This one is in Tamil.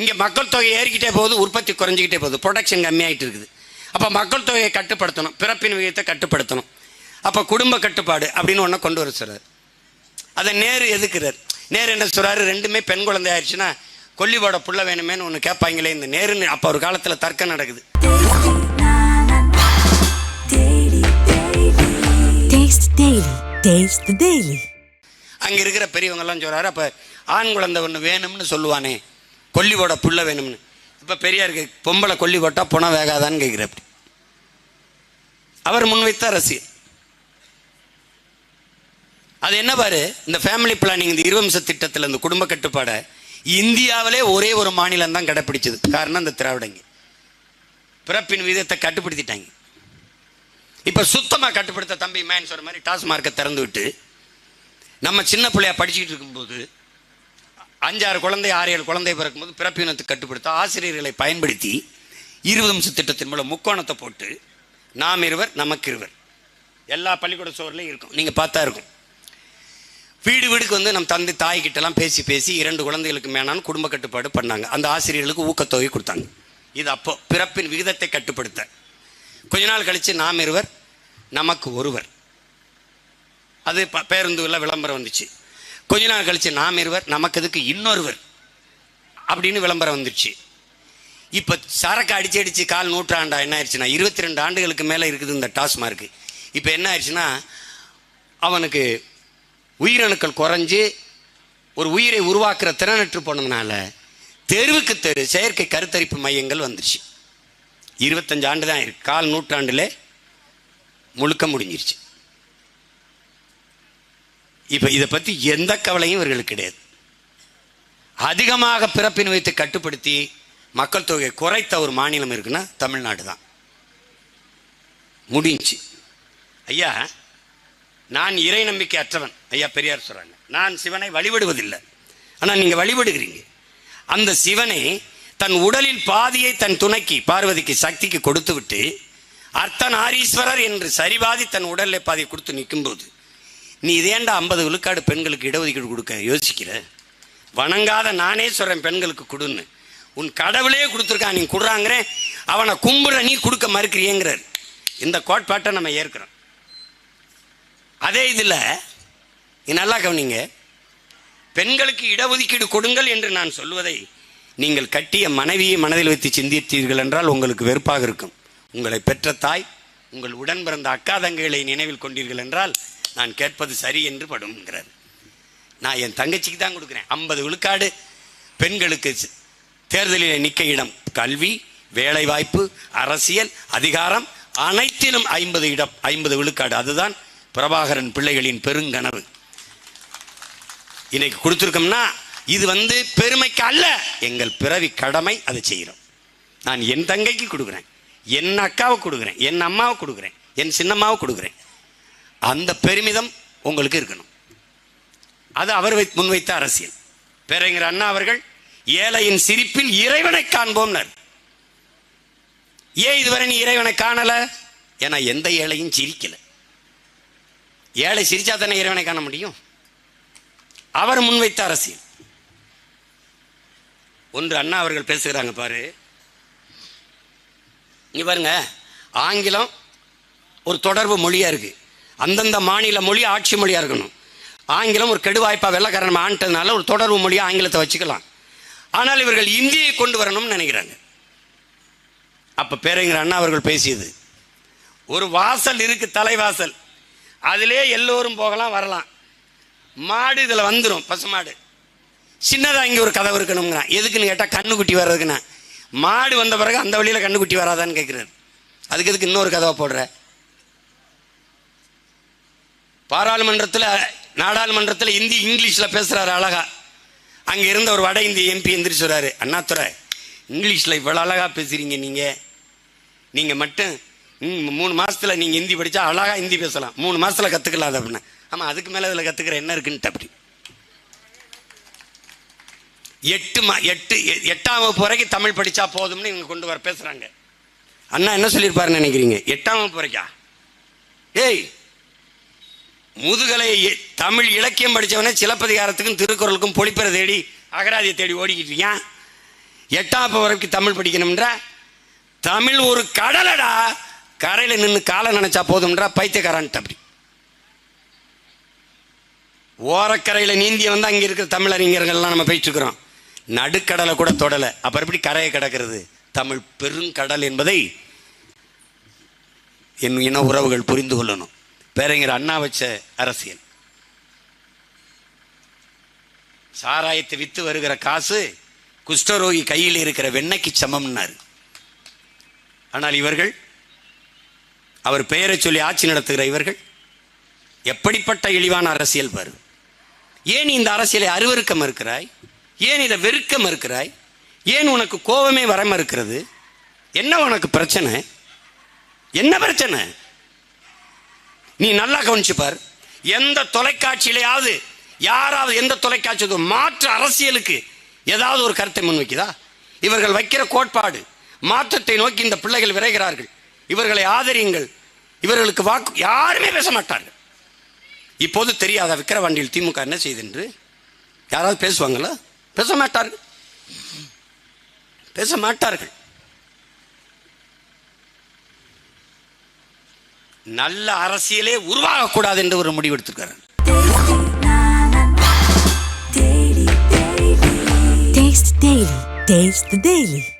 இங்கே மக்கள் தொகை ஏறிக்கிட்டே போகுது உற்பத்தி குறைஞ்சிக்கிட்டே போகுது. ப்ரொடக்ஷன் கம்மியாயிட்டு இருக்குது. அப்போ மக்கள் தொகையை கட்டுப்படுத்தணும் பிறப்பின் விகிதத்தை கட்டுப்படுத்தணும். அப்போ குடும்ப கட்டுப்பாடு அப்படின்னு ஒன்று கொண்டு வர சொல்றாரு. அதை நேரு எதுக்குறார்? நேரு என்ன சொல்றாரு? ரெண்டுமே பெண் குழந்தை ஆயிடுச்சுன்னா கொல்லிவோட புள்ள வேணுமேன்னு ஒன்று கேட்பாங்களே இந்த நேருன்னு அப்போ ஒரு காலத்தில் தர்க்கம் நடக்குது. அங்கே இருக்கிற பெரியவங்கெல்லாம் சொல்றாரு அப்போ ஆண் குழந்தை ஒன்று வேணும்னு சொல்லுவானே கொல்லிவோட புள்ள வேணும்னு. இப்போ பெரியாருக்கு பொம்பளை கொல்லி போட்டால் புணம் வேகாதான்னு கேட்குறாப்படி அவர் முன்வைத்த அரசியல். அது என்ன பாரு? இந்த ஃபேமிலி பிளானிங் இந்த இருவம்ச திட்டத்தில் இந்த குடும்ப கட்டுப்பாடை இந்தியாவிலே ஒரே ஒரு மாநிலம் தான் கடைப்பிடிச்சது. காரணம் இந்த திராவிடங்க. பிறப்பின் விதத்தை கட்டுப்படுத்திட்டாங்க. இப்போ சுத்தமாக கட்டுப்படுத்த தம்பி மேன் சொல்ற மாதிரி டாஸ்மார்க்கை திறந்து விட்டு நம்ம சின்ன பிள்ளையா படிச்சுக்கிட்டு இருக்கும்போது அஞ்சாறு குழந்தை ஆறு ஏழு குழந்தை பிறக்கும்போது பிறப்பினத்தை கட்டுப்படுத்த ஆசிரியர்களை பயன்படுத்தி இருபது நிமிஷ திட்டத்தின் மூலம் முக்கோணத்தை போட்டு நாம் இருவர் நமக்கு இருவர். எல்லா பள்ளிக்கூட சோர்லையும் இருக்கும். நீங்கள் பார்த்தா இருக்கும். வீடு வீடுக்கு வந்து நம்ம தந்தை தாய்கிட்டலாம் பேசி பேசி இரண்டு குழந்தைகளுக்கு மேனான குடும்ப கட்டுப்பாடு பண்ணாங்க. அந்த ஆசிரியர்களுக்கு ஊக்கத்தொகை கொடுத்தாங்க. இது அப்போ பிறப்பின் விகிதத்தை கட்டுப்படுத்த. கொஞ்ச நாள் கழித்து நாம் இருவர் நமக்கு ஒருவர். அது ப- பேருந்துல விளம்பரம் வந்துச்சு. கொஞ்ச நாள் கழிச்சு நாம் இருவர் நமக்கு இதுக்கு இன்னொருவர் அப்படின்னு விளம்பரம் வந்துடுச்சு. இப்போ சரக்கு அடிச்சு அடிச்சு கால் நூற்றாண்டா என்ன ஆயிடுச்சுன்னா இருபத்தி ரெண்டு ஆண்டுகளுக்கு மேலே இருக்குது இந்த டாஸ்மார்க்கு. இப்போ என்ன ஆயிடுச்சுன்னா அவனுக்கு உயிரணுக்கள் குறைஞ்சு ஒரு உயிரை உருவாக்குற திறனற்று போனதுனால தெருவுக்கு தெரு செயற்கை கருத்தரிப்பு மையங்கள் வந்துருச்சு. இருபத்தஞ்சு ஆண்டு தான் இருக்கு. கால் நூற்றாண்டுல முழுக்க முடிஞ்சிருச்சு. இப்போ இதை பற்றி எந்த கவலையும் இவர்களுக்கு கிடையாது. அதிகமாக பிறப்பின் வைத்து கட்டுப்படுத்தி மக்கள் தொகையை குறைத்த ஒரு மாநிலம் இருக்குன்னா தமிழ்நாடு தான். முடிஞ்சு. ஐயா நான் இறை நம்பிக்கை அற்றவன் ஐயா பெரியார் சொல்கிறாங்க நான் சிவனை வழிபடுவதில்லை. ஆனால் நீங்கள் வழிபடுகிறீங்க. அந்த சிவனை தன் உடலில் பாதியை தன் துணைக்கு பார்வதிக்கு சக்திக்கு கொடுத்து விட்டு அர்த்தநாரீஸ்வரர் என்று சரிபாதி தன் உடலில் பாதியை கொடுத்து நிற்கும்போது நீ இதேண்டா ஐம்பது விழுக்காடு பெண்களுக்கு இடஒதுக்கீடு கொடுக்க? யோசிக்கிற? வணங்காத நானே சொல்கிறேன் பெண்களுக்கு கொடுன்னு. உன் கடவுளே கொடுத்துருக்கான் நீ கொடுறாங்கிறேன் அவனை கும்புற நீ கொடுக்க மறுக்கிறியங்கிறார். இந்த கோட்பாட்டை நம்ம ஏற்கிறோம். அதே இதில் நீ நல்லா கவனிங்க. பெண்களுக்கு இடஒதுக்கீடு கொடுங்கள் என்று நான் சொல்வதை நீங்கள் கட்டிய மனைவியை மனதில் வைத்து சிந்தித்தீர்கள் என்றால் உங்களுக்கு வெறுப்பாக இருக்கும். உங்களை பெற்ற தாய் உங்கள் உடன் பிறந்த அக்கா தங்கைகளை நினைவில் கொண்டீர்கள் என்றால் நான் கேட்பது சரி என்று படும்ங்கிறார். நான் என் தங்கச்சிக்கு தான் கொடுக்குறேன். ஐம்பது விழுக்காடு பெண்களுக்கு தேர்தலில் நிற்க இடம். கல்வி வேலைவாய்ப்பு அரசியல் அதிகாரம் அனைத்திலும் ஐம்பது இடம் ஐம்பது விழுக்காடு. அதுதான் பிரபாகரன் பிள்ளைகளின் பெருங்கனவு. இன்னைக்கு கொடுத்துருக்கோம்னா இது வந்து பெருமைக்கு அல்ல எங்கள் பிறவி கடமை அதை செய்கிறோம். நான் என் தங்கைக்கு கொடுக்குறேன். என் அக்காவை கொடுக்குறேன். என் அம்மாவை கொடுக்குறேன். என் சின்னம்மாவை கொடுக்குறேன். அந்த பெருமிதம் உங்களுக்கு இருக்கணும். அது அவர் வை- முன்வைத்த அரசியல். பேரறிஞர் அண்ணா அவர்கள் ஏழையின் சிரிப்பில் இறைவனை காண்போம்னர். ஏன் இதுவரை நீ இறைவனை காணல? ஏன்னா எந்த ஏழையும் சிரிக்கல. ஏழை சிரிச்சா தானே இறைவனை காண முடியும்? அவர் முன்வைத்த அரசியல். ஒன்று அண்ணா அவர்கள் பேசுகிறாங்க பாரு. நீ பாருங்க ஆங்கிலம் ஒரு தொடர்பு மொழியா இருக்கு. அந்தந்த மாநில மொழி ஆட்சி மொழியாக இருக்கணும். ஆங்கிலம் ஒரு கெடுவாய்ப்பாக வெள்ளக்காரன் ஆண்டதுனால ஒரு தொடர்பு மொழியாக ஆங்கிலத்தை வச்சுக்கலாம். ஆனால் இவர்கள் இந்தியை கொண்டு வரணும்னு நினைக்கிறாங்க. அப்போ பேரறிஞர் அண்ணா அவர்கள் பேசியது ஒரு வாசல் இருக்கு தலைவாசல். அதிலே எல்லோரும் போகலாம் வரலாம். மாடு இதில் வந்துடும் பசுமாடு சின்னதாக இங்கே ஒரு கதவு இருக்கணுங்கிறான் எதுக்குன்னு கேட்டால் கண்ணுக்குட்டி வர்றதுக்குண்ணா மாடு வந்த பிறகு அந்த வழியில் கண்ணுக்குட்டி வராதான்னு கேட்குறாரு அதுக்கு எதுக்கு இன்னொரு கதவை போடுற? பாராளுமன்றத்தில் நாடாளுமன்றத்தில் இந்தி இங்கிலீஷில் பேசுகிறாரு அழகா. அங்கே இருந்த ஒரு வட இந்திய எம்பி எந்திரிச்சுறாரு அண்ணாத்துறை அண்ணாதுரை இங்கிலீஷில் இவ்வளோ அழகாக பேசுகிறீங்க நீங்கள் நீங்கள் மட்டும் ம், மூணு மாதத்தில் நீங்கள் ஹிந்தி படித்தா அழகாக ஹிந்தி பேசலாம். மூணு மாதத்தில் கற்றுக்கலாம் அது அப்படின்னு. ஆமாம் அதுக்கு மேலே இதில் கற்றுக்கிற என்ன இருக்குன்ட்டு அப்படி. எட்டு மா எட்டு எ- எட்டாம் வகுப்பு வரைக்கும் தமிழ் படித்தா போதும்னு இவங்க கொண்டு வர பேசுகிறாங்க அண்ணா என்ன சொல்லியிருப்பாருன்னு நினைக்கிறீங்க? எட்டாம் வகுப்பு வரைக்கா? ஏய் முதுகலை தமிழ் இலக்கியம் படித்தவனே சிலப்பதிகாரத்துக்கும் திருக்குறளுக்கும் பொழிப்பறை தேடி அகராதியை தேடி ஓடிக்கிட்டு இருக்கான் எட்டாம் வரைக்கும் தமிழ் படிக்கணும்ன்ற? தமிழ் ஒரு கடலடா. கரையில் நின்று காலை நினச்சா போதும்ன்றா பைத்தியக்காரன்ட்டு அப்படி. ஓரக்கரையில் நீந்திய வந்து அங்கே இருக்கிற தமிழறிஞர்கள்லாம் நம்ம போயிட்டுருக்குறோம் நடுக்கடலை கூட தொடலை. அப்புறம் எப்படி கரையை கிடக்கிறது? தமிழ் பெருங்கடல் என்பதை என் இன உறவுகள் புரிந்து கொள்ளணும். பேரறிஞர் அண்ணா வச்ச அரசியல். சாராயத்தை வித்து வருகிற காசு குஷ்டரோகி கையில் இருக்கிற வெண்ணைக்கு சமம்னாரு. ஆனால் இவர்கள் அவர் பெயரை சொல்லி ஆட்சி நடத்துகிற இவர்கள் எப்படிப்பட்ட இழிவான அரசியல் பாரு. ஏன் இந்த அரசியலை அருவருக்க மறுக்கிறாய்? ஏன் இதை வெறுக்க மறுக்கிறாய்? ஏன் உனக்கு கோபமே வர மறுக்கிறது? என்ன உனக்கு பிரச்சனை? என்ன பிரச்சனை? நீ நல்லா கவனிச்சு பார். எந்த தொலைக்காட்சியிலையாவது யாராவது எந்த தொலைக்காட்சி மாற்று அரசியலுக்கு ஏதாவது ஒரு கருத்தை முன்வைக்குதா? இவர்கள் வைக்கிற கோட்பாடு மாற்றத்தை நோக்கி இந்த பிள்ளைகள் விரைகிறார்கள். இவர்களை ஆதரியுங்கள். இவர்களுக்கு வாக்கு யாருமே பேச மாட்டார்கள். இப்போது தெரியாத விக்கிரவாண்டியில் திமுக என்ன செய்தென்று யாராவது பேசுவாங்களா? பேச மாட்டார்கள். பேச மாட்டார்கள். நல்ல அரசியலே உருவாகக்கூடாது என்று ஒரு முடிவு எடுத்திருக்காரு. Taste the